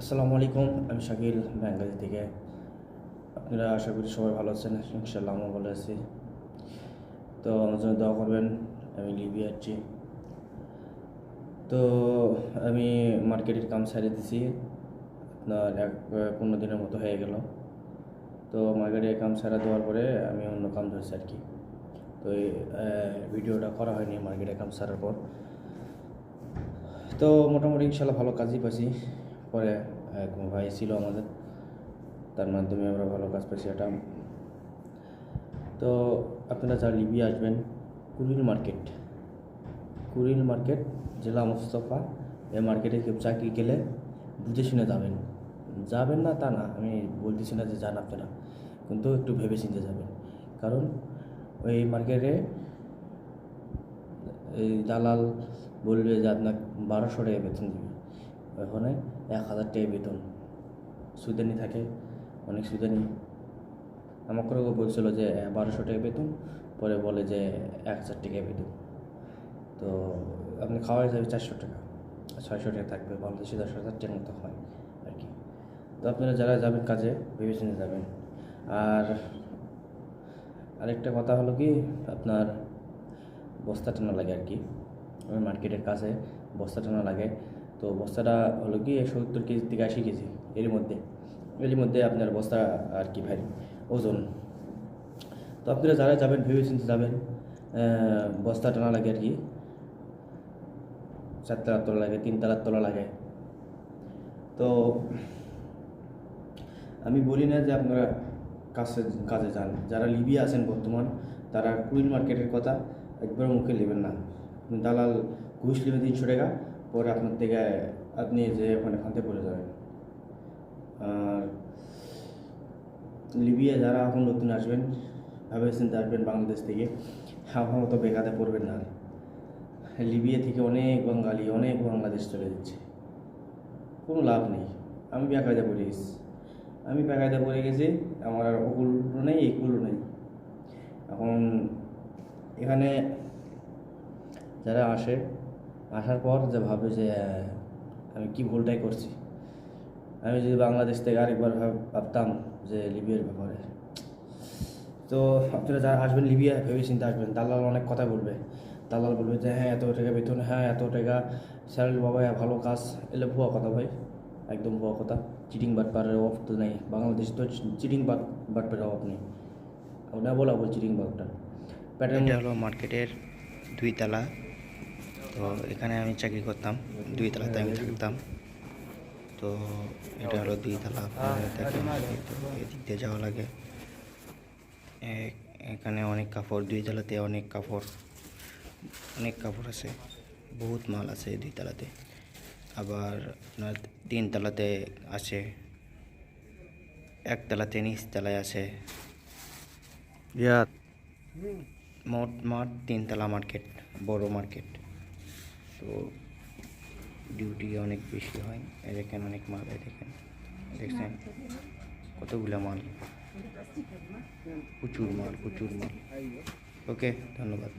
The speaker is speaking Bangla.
আসসালামু আলাইকুম, আমি শাকিল ব্যাঙ্গালি থেকে। আপনারা আশা করি সবাই ভালো আছেন ইনশাল্লাহ আমি ভালো আছি। তো আমার জন্য দোয়া করবেন, আমি লিবি যাচ্ছি তো আমি মার্কেটের কাম সারিয়ে দিছি, আপনার এক, পনেরো দিনের মতো হয়ে গেল। তো মার্কেটের কাম সারা দেওয়ার পরে আমি অন্য কাম ধরছি আর কি। তো এই ভিডিওটা করা হয়নি মার্কেটের কাম সারার পর। তো মোটামুটি ইনশাল্লাহ ভালো কাজই পাইছি। পরে এক ভাই ছিল আমাদের, তার মাধ্যমে আমরা ভালো কাজ পেয়েছি এটা তো আপনারা যারা লিবি আসবেন কুড়িল মার্কেট কুড়িল মার্কেট, জেলা মোস্তফা এই মার্কেটে কেউ চাকরি গেলে বুঝে শুনে যাবেন। যাবেন না তা না, আমি বলতেছি না যে যান আপনারা, কিন্তু একটু ভেবে চিনতে যাবেন। কারণ ওই মার্কেটে এই দালাল বলবে যে আপনার বারোশো টাকা বেতন দিবে। ওখানে এক হাজার টাকা বেতন। সুদানি থাকে, অনেক সুদানি। আমাকেও বলছিল যে বারোশো টাকা বেতন। পরে বলে যে, এক হাজার টাকা বেতন। তো আপনি খাওয়া যাবে চারশো টাকা। ছয়শো টাকা থাকবে, বাংলাদেশে দশ হাজার টাকার মতো হয় আর কি। তো আপনারা যারা যাবেন কাজে, ভেবেচিন্তে যাবেন। আর আরেকটা কথা হলো কি, আপনার বস্তা টানা লাগে আর কি। মার্কেটের কাছে বস্তা টানা লাগে। তো বস্তাটা হলো কি সত্তর কেজি থেকে আশি কেজি এর মধ্যে। এর মধ্যে আপনার বস্তা আর কি ভাই, ওজন। তো আপনারা যারা যাবেন ভেবে চিন্তে যাবেন বস্তা টানা লাগে আর কি। চারতলার তোলা লাগে তিনতলার তোলা লাগে। তো আমি বলি না যে আপনারা কাছে, কাজে যান। যারা লিবিয়া আছেন বর্তমান, তারা কুইন মার্কেটের কথা একবার মুখে নেবেন না। দালাল ঘুষ নেবে তিনশো টাকা পরে আপনার থেকে আপনি যে ওখানে খান্তে পড়ে যাবেন। আর লিবিয়া যারা এখন নতুন আসবেন ভাবে চিন্তে আসবেন বাংলাদেশ থেকে আমার মতো বেকাতে পড়বেন না। লিবিয়া থেকে অনেক বাঙালি, অনেক বাংলাদেশ চলে যাচ্ছে। কোনো লাভ নেই। আমি বেকায়দা পড়ে গেছি। আমি বেকায়দা পড়ে গেছি, আমার আর ওগুলো নেই এগুলো নেই। এখন এখানে যারা আসে আসার পর যে ভাবে যে আমি কি ভুলটাই করছি। আমি যদি বাংলাদেশ থেকে আরেকবার ভাব- ভাবতাম যে লিবিয়ার ব্যাপারে। তো আপনারা যারা আসবেন লিবিয়া, ভেবে চিন্তা আসবেন। দালাল অনেক কথা বলবে। দালাল বলবে যে হ্যাঁ এত টাকা বেতন হ্যাঁ এত টাকা স্যালারি বাবা ভালো কাজ। এলে ভুয়া কথা ভাই, একদম ভুয়া কথা। চিটিং বাটপারের অভাব তো নেই। বাংলাদেশ তো চিটিং বাট বাটপারের অভাব নেই। না বলা বল চিটিং বাটটা। প্যাটার্ন হলো মার্কেটের দুই তলা। তো এখানে আমি চাকরি করতাম দুই তলাতে আমি থাকতাম। তো এটা হলো দুই তলা দেখেন তো এদিক দিয়ে যাওয়া লাগে। এখানে অনেক কাপড় দুই তলাতে অনেক কাপড় অনেক কাপড় আছে বহুত মাল আছে দুই তলাতে। আবার আপনার তিন তলাতে আছে এক তলাতে নিচ তলায় আছে। মোট মাঠ তিনতলা মার্কেট বড় মার্কেট। তো ডিউটি অনেক বেশি হয়। দেখেন অনেক মাল দেখেন। দেখছেন? কতগুলো মাল? প্রচুর মাল প্রচুর মাল। ওকে, ধন্যবাদ।